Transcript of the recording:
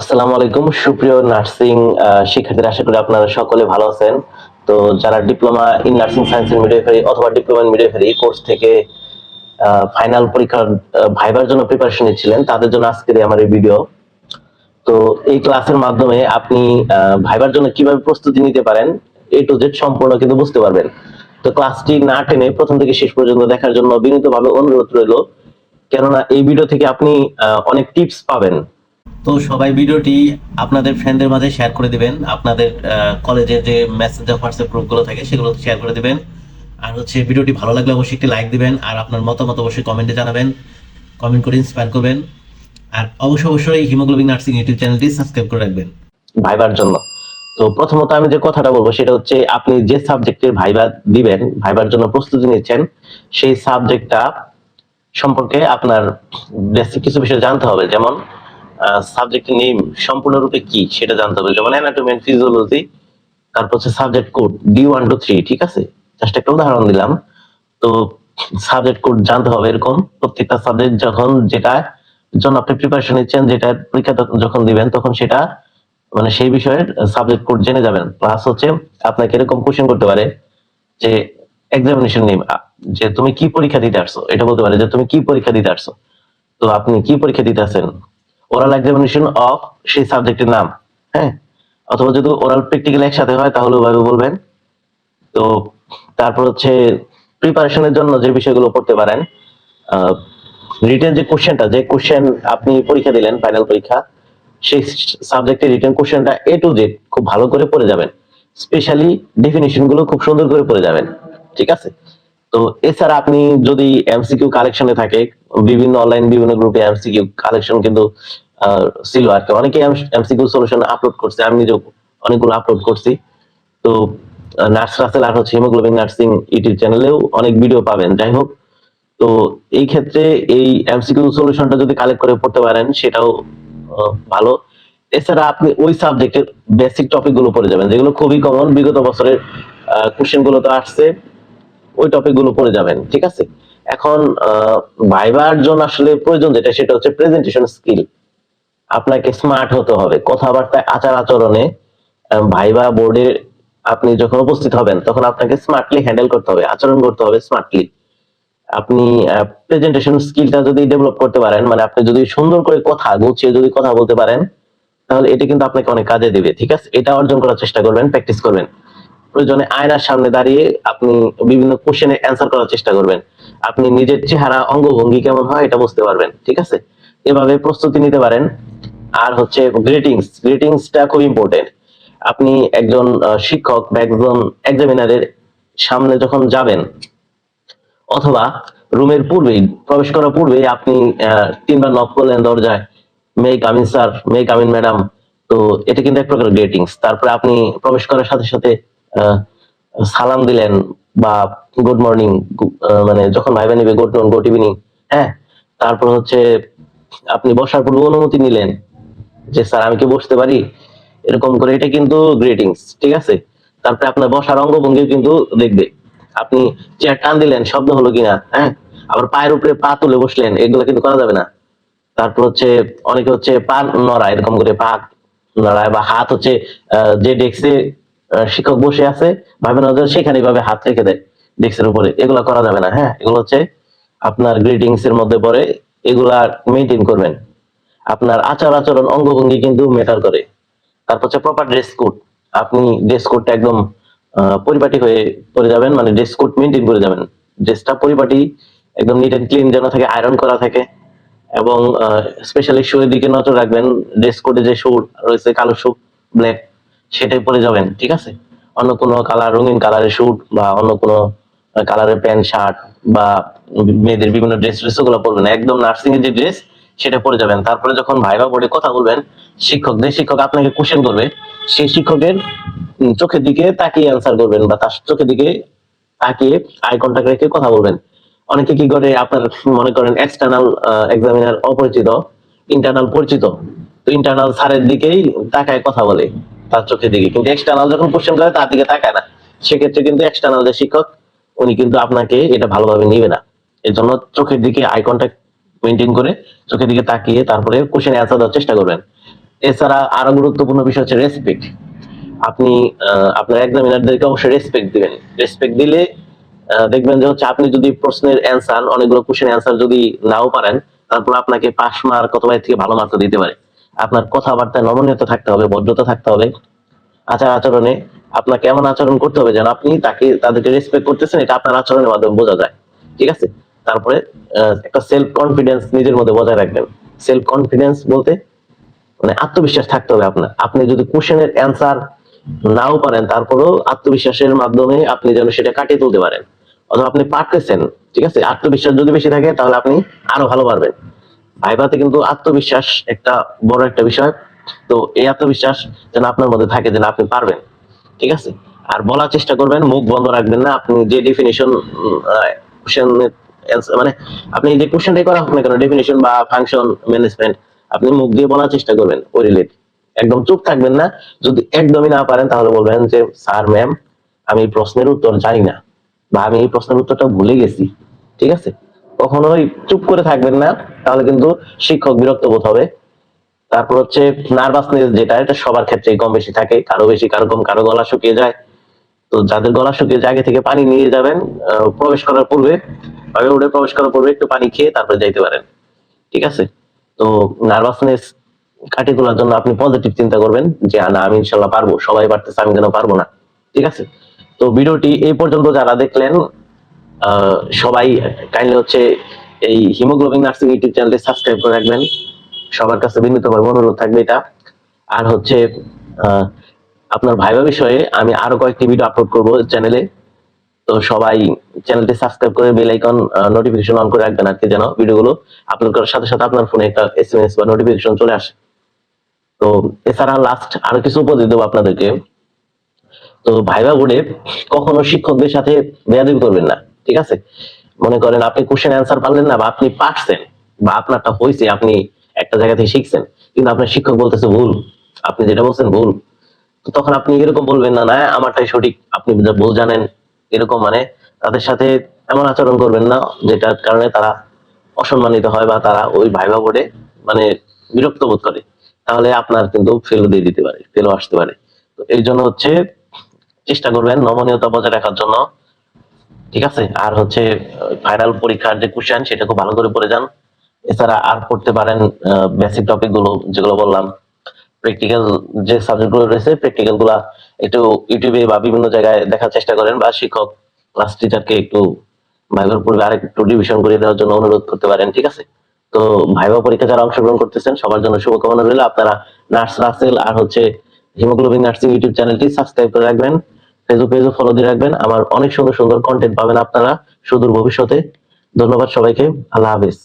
আসসালামু আলাইকুম, সুপ্রিয় নার্সিং শিক্ষার্থীরা, আশা করি আপনারা সকলে ভালো আছেন। তো যারা diploma in nursing science and midwifery অথবা ডিপ্লোমা ইন মিডওয়াইফারি কোর্স থেকে ফাইনাল পরীক্ষার ভাইবার জন্য প্রিপারেশন নিচ্ছিলেন, তাদের জন্য আজকের আমার এই ভিডিও তো এই ক্লাসের মাধ্যমে আপনি ভাইবার জন্য কীভাবে প্রস্তুতি নিতে পারেন, এ টু জেড সম্পূর্ণ কিন্তু বুঝতে পারবেন। তো ক্লাসটি না টেনে প্রথম থেকে শেষ পর্যন্ত দেখার জন্য বিনীতভাবে অনুরোধ রইল, কেননা এই ভিডিও থেকে আপনি অনেক টিপস পাবেন। তো সবাই ভিডিওটি আপনাদের ফ্রেন্ডদের মাঝে শেয়ার করে দিবেন। আপনাদের কলেজের যে মেসেঞ্জার হোয়াটসঅ্যাপ গ্রুপগুলো থাকে, সেগুলো শেয়ার করে দিবেন। আর হচ্ছে ভিডিওটি ভালো লাগলে অবশ্যই একটি লাইক দিবেন আর আপনার মতামত অবশ্যই কমেন্টে জানাবেন। কমেন্ট করে ইন্সপায়ার করবেন। আর অবশ্যই অবশ্যই হিমোগ্লোবিন নার্সিং ইউটিউব চ্যানেলটি সাবস্ক্রাইব করে রাখবেন। ভাইবার জন্য। তো প্রথমত আমি যে কথাটা বলব, সেটা হচ্ছে আপনি যে সাবজেক্টের ভাইবা দিবেন, ভাইবার জন্য প্রস্তুতি নিচ্ছেন, সেই সাবজেক্টটা সম্পর্কে আপনার বেসিক কিছু বিষয় জানতে হবে। যেমন সাবজেক্টের নেম সম্পূর্ণরূপে কি সেটা জানতে হবে। যেমন অ্যানাটমি এন্ড ফিজিওলজি তারপর হচ্ছে subject code D one two three ঠিক আছে? জাস্ট একটা উদাহরণ দিলাম। তো সাবজেক্ট কোড জানতে হবে এরকম। প্রত্যেকটা সাবজেক্ট যখন যেটা জন্য আপনি প্রিপারেশন নিচ্ছেন, যেটা পরীক্ষা যখন দিবেন, তখন সেটা মানে সেই বিষয়ের সাবজেক্ট কোড জেনে যাবেন। প্লাস হচ্ছে আপনাকে এরকম কোশ্চেন করতে পারে যে এক্সামিনেশন নেম যে তুমি কি পরীক্ষা দিতে আসছো? এটা বলতে পারে যে তুমি কি পরীক্ষা দিতে আসছো? তো আপনি কি পরীক্ষা দিতে আসেন ওরাল এক্সামিনেশন অফ সেই সাবজেক্টের নাম হ্যাঁ? অথবা যদি ওরাল প্র্যাকটিক্যাল একসাথে হয়, তাহলে ওভাবে বলবেন। তো তারপর হচ্ছে প্রিপারেশনের জন্য যে বিষয়গুলো পড়তে পারেন রিটেন যে কোশ্চেনটা যে কোশ্চেন আপনি পরীক্ষা দিলেন ফাইনাল পরীক্ষা, সেই সাবজেক্টের রিটেন কোশ্চেনটা এ টু জেড খুব ভালো করে পড়ে যাবেন। স্পেশালি ডেফিনিশনগুলো খুব সুন্দর করে পড়ে যাবেন, ঠিক আছে? তো এছাড়া আপনি যদি এমসিকিউ কালেকশনে থাকে, বিভিন্ন অনলাইন বিভিন্ন গ্রুপে এমসিকিউ কালেকশন কিন্তু ছিল আর কি। অনেকে এমসিকিউ সলিউশন আপলোড করছে, আমি নিজেও অনেকগুলো আপলোড করছি। তো নার্স রাসেল আর হচ্ছে হিমোগ্লোবিন নার্সিং ইউটিউব চ্যানেলেও অনেক ভিডিও পাবেন, যাই হোক। তো, এই ক্ষেত্রে এই এমসিকিউ সলিউশনটা যদি কালেক্ট করে পড়তে পারেন, সেটাও ভালো। এছাড়া আপনি ওই সাবজেক্টের বেসিক টপিকগুলো পড়ে যাবেন, যেগুলো খুবই কমন বিগত বছরের কোশ্চেনগুলো তো আসছে, ওই টপিকগুলো পড়ে যাবেন, ঠিক আছে? এখন ভাইবার জন্য আসলে প্রয়োজন যেটা, সেটা হচ্ছে প্রেজেন্টেশন স্কিল আপনাকে স্মার্ট হতে হবে। কথাবার্তায় আচার আচরণে ভাইবা বোর্ডে আপনি যখন উপস্থিত হবেন, তখন আপনাকে স্মার্টলি হ্যান্ডেল করতে হবে, আচরণ করতে হবে স্মার্টলি আপনি প্রেজেন্টেশন স্কিলটা যদি ডেভেলপ করতে পারেন মানে আপনি যদি সুন্দর করে কথা গুছিয়ে যদি কথা বলতে পারেন, তাহলে এটা কিন্তু আপনাকে অনেক কাজে দিবে, ঠিক আছে? এটা অর্জন করার চেষ্টা করবেন প্র্যাকটিস করবেন। প্রয়োজনে আয়নার সামনে দাঁড়িয়ে আপনি বিভিন্ন কোশ্চেনের অ্যান্সার করার চেষ্টা করবেন। আপনি নিজের চেহারা, অঙ্গভঙ্গি কেমন হয়, এটা বুঝতে পারবেন, ঠিক আছে? এভাবে প্রস্তুতি নিতে পারেন। আর হচ্ছে গ্রেটিংস গ্রেটিংসটা খুব ইম্পর্টেন্ট আপনি একজন শিক্ষক বা একজন এক্সামিনারের সামনে যখন যাবেন, অথবা রুমের পূর্বেই, প্রবেশ করার পূর্বে আপনি তিনবার নক করলেন দরজায় may come in sir may come in madam তো এটা কিন্তু এক প্রকার গ্রেটিংস তারপরে আপনি প্রবেশ করার সাথে সাথে সালাম দিলেন বা গুড মর্নিং মানে যখন ভাইবা নিবে গুড গুড ইভিনিং হ্যাঁ তারপর হচ্ছে আপনি বসার পূর্বে অনুমতি নিলেন যে, স্যার, আমি কি বসতে পারি? এরকম করে এটা কিন্তু গ্রেটিংস ঠিক আছে? তারপরে আপনার বসার অঙ্গভঙ্গি কিন্তু দেখবে। আপনি চেয়ার টান দিলেন, শব্দ হলো কিনা হ্যাঁ? আবার পায়ের উপরে পা তুলে বসলেন, এগুলো কিন্তু করা যাবে না। তারপর হচ্ছে, অনেকে হচ্ছে পা নড়া এরকম করে পা নড়ায় বা হাত হচ্ছে যে ডেস্কে শিক্ষক বসে আছে, ভাবে না সেখানে ভাবে হাত রেখে দেয় ডেস্কের উপরে। এগুলো করা যাবে না হ্যাঁ? এগুলো হচ্ছে আপনার গ্রিটিংস এর মধ্যে পড়ে। এগুলা মেনটেন করবেন। আপনার আচার আচরণ, অঙ্গভঙ্গি কিন্তু ম্যাটার করে। তারপর হচ্ছে প্রপার ড্রেস কোড আপনি ড্রেস কোডটা একদম পরিপাটি হয়ে পরে যাবেন মানে ড্রেস কোড মেনটেন করে যাবেন। ড্রেসটা পরিপাটি, একদম নিট এন্ড ক্লিন যেন থাকে আয়রন করা থাকে। এবং স্পেশালি শুয়ের দিকে নজর রাখবেন। ড্রেস কোডে যে শু রয়েছে, কালো শু ব্ল্যাক সেটাই পরে যাবেন, ঠিক আছে? অন্য কোনো কালার রঙিন কালারের স্যুট বা অন্য কোনো কালারের প্যান্ট শার্ট বা মেয়েদের বিভিন্ন ড্রেস ড্রেসগুলো পরবেন। একদম নার্সিং এর যে ড্রেস সেটা পরে যাবেন। তারপরে যখন ভাইবা বোর্ডে কথা বলবেন, শিক্ষক, যে শিক্ষক আপনাকে কোশ্চেন করবে, সেই শিক্ষকের চোখের দিকে তাকিয়ে অ্যান্সার করবেন বা তার চোখের দিকে তাকিয়ে আই কন্টাক্ট রেখে কথা বলবেন। অনেকে কি করে, আপনার মনে করেন এক্সটার্নাল এক্সামিনার অপরিচিত ইন্টারনাল পরিচিত, তো ইন্টারনাল স্যারের দিকেই তাকায় কথা বলে, তার চোখের দিকে। কিন্তু এক্সটার্নাল যখন কোশ্চেন করে, তার দিকে তাকায় না। সেক্ষেত্রে কিন্তু এক্সটার্নাল যে শিক্ষক উনি কিন্তু আপনাকে এটা ভালোভাবে নিবে না। এর জন্য চোখের দিকে আই কন্ট্যাক্ট মেনটেন করে চোখের দিকে তাকিয়ে তারপরে কোশ্চেন অ্যান্সার দেওয়ার চেষ্টা করবেন। এছাড়া আরও গুরুত্বপূর্ণ বিষয় হচ্ছে রেসপেক্ট আপনি আপনার এক্সামিনারদেরকে অবশ্যই রেসপেক্ট দিবেন। রেসপেক্ট দিলে দেখবেন যে হচ্ছে আপনি যদি প্রশ্নের অ্যান্সার অনেকগুলো কোশ্চেন অ্যান্সার যদি নাও পারেন, তারপর আপনাকে পাস মার্ক অথবা থেকে ভালো মার্ক দিতে পারে। আপনার কথাবার্তায় নমনীয়তা থাকতে হবে, ভদ্রতা থাকতে হবে। আচার আচরণে আপনাকে এমন আচরণ করতে হবে যেন আপনি তাকে, তাদেরকে রেসপেক্ট করতেছেন, এটা আপনার আচরণের মাধ্যমে বোঝা যায়। ঠিক আছে? তারপরে একটা সেলফ কনফিডেন্স নিজের মধ্যে বজায় রাখবেন। সেলফ কনফিডেন্স বলতে মানে আত্মবিশ্বাস থাকতে হবে আপনার। আপনি যদি কোশ্চেনের অ্যান্সার নাও পারেন, তারপরেও আত্মবিশ্বাসের মাধ্যমে আপনি যেন সেটা কাটিয়ে তুলতে পারেন। অথবা আপনি পারতেছেন, ঠিক আছে? আত্মবিশ্বাস যদি বেশি থাকে, তাহলে আপনি আরও ভালো পারবেন। ভাইভাতে কিন্তু আত্মবিশ্বাস একটা বড় একটা বিষয়। তো এই আত্মবিশ্বাস যেন আপনার মধ্যে থাকে যেন আপনি পারবেন, ঠিক আছে? আর বলার চেষ্টা করবেন, মুখ বন্ধ রাখবেন না, আপনি যে ডেফিনেশন মানে আপনি যে কোশ্চেনটাই করা হোক না কেন ডেফিনেশন বা ফাংশন ম্যানেজমেন্ট আপনি মুখ দিয়ে বলার চেষ্টা করবেন, ওই রিলেট একদম চুপ থাকবেন না, যদি একদমই না পারেন, তাহলে বলবেন যে, স্যার ম্যাম আমি এই প্রশ্নের উত্তর জানি না বা আমি এই প্রশ্নের উত্তরটা ভুলে গেছি। ঠিক আছে? কখনোই চুপ করে থাকবেন না, তাহলে কিন্তু শিক্ষক বিরক্ত বোধ হবে। তারপর হচ্ছে নার্ভাসনেস যেটা, এটা সবার ক্ষেত্রে কম বেশি থাকে। কারও বেশি, কারও কম, কারও গলা শুকিয়ে যায়। তো যাদের গলা শুকিয়ে যায়, আগে থেকে পানি নিয়ে যাবেন প্রবেশ করার পূর্বে। ভাবে উঠে প্রবেশ করার পূর্বে একটু পানি খেয়ে তারপরে যাইতে পারেন। ঠিক আছে? তো নার্ভাসনেস কাটিয়ে তোলার জন্য আপনি পজিটিভ চিন্তা করবেন যে না, আমি ইনশাল্লাহ পারব। সবাই পারতেছে, আমি কেন পারব না? ঠিক আছে? তো ভিডিওটি এই পর্যন্ত যারা দেখলেন সবাই কাইন্ডলি হচ্ছে এই হিমোগ্লোবিন নার্সিং ইউটিউব চ্যানেলটি সাবস্ক্রাইব করে রাখবেন। সবার কাছে বিনীতভাবে অনুরোধ থাকবে এটা। আর হচ্ছে আপনার ভাইবা বিষয়ে আমি আরও কয়েকটি ভিডিও আপলোড করব চ্যানেলে তো সবাই চ্যানেলটি সাবস্ক্রাইব করে বেল আইকন নোটিফিকেশন অন করে রাখবেন আর কি যেন ভিডিওগুলো আপলোড করার সাথে সাথে আপনার ফোনে একটা এসএমএস বা নোটিফিকেশন চলে আসে। তো এছাড়া লাস্ট আরও কিছু উপদেশ দেবো আপনাদেরকে। তো ভাইবা বোর্ডে কখনো শিক্ষকদের সাথে বেয়াদবি করবেন না, ঠিক আছে? মনে করেন আপনি কোশ্চেন অ্যান্সার পারলেন না বা আপনি পারছেন বা আপনারটা হয়েছে, আপনি একটা জায়গা থেকে শিখছেন, কিন্তু আপনার শিক্ষক বলতেছে ভুল, আপনি যেটা বলছেন ভুল। তো তখন আপনি এরকম বলবেন না না, আমারটাই সঠিক, আপনি ভুল জানেন, এরকম মানে তাদের সাথে এমন আচরণ করবেন না, যেটার কারণে তারা অসম্মানিত হয় বা তারা ওই ভাইবা বোর্ডে মানে বিরক্ত বোধ করে। তাহলে আপনার কিন্তু ফেল দিয়ে দিতে পারে ফেলও আসতে পারে। তো এই জন্য হচ্ছে চেষ্টা করবেন নমনীয়তা বজায় রাখার জন্য। ঠিক আছে? আর হচ্ছে ফাইনাল পরীক্ষার যে কোশ্চেন সেটা খুব ভালো করে পড়ে যান। এছাড়া আর পড়তে পারেন বেসিক টপিকগুলো যেগুলো বললাম। প্র্যাকটিক্যাল যে সাবজেক্টগুলো রয়েছে প্র্যাকটিক্যালগুলা একটু ইউটিউবে বা বিভিন্ন জায়গায় দেখার চেষ্টা করেন বা শিক্ষক ক্লাস টিচারকে একটু ভাইবার পূর্বে আরেক একটু রিভিশন করে দেওয়ার জন্য অনুরোধ করতে পারেন, ঠিক আছে? তো ভাইবা পরীক্ষা যারা অংশগ্রহণ করতেছেন, সবার জন্য শুভকামনা রইল। আপনারা নার্স রাসেল আর হচ্ছে হিমোগ্লোবিন নার্সিং ইউটিউব চ্যানেলটি সাবস্ক্রাইব করে রাখবেন ফেসবুক পেজও ফলো দিয়ে রাখবেন। আমার অনেক সুন্দর সুন্দর কন্টেন্ট পাবেন আপনারা সুদূর ভবিষ্যতে। ধন্যবাদ সবাইকে। আল্লাহ হাফেজ।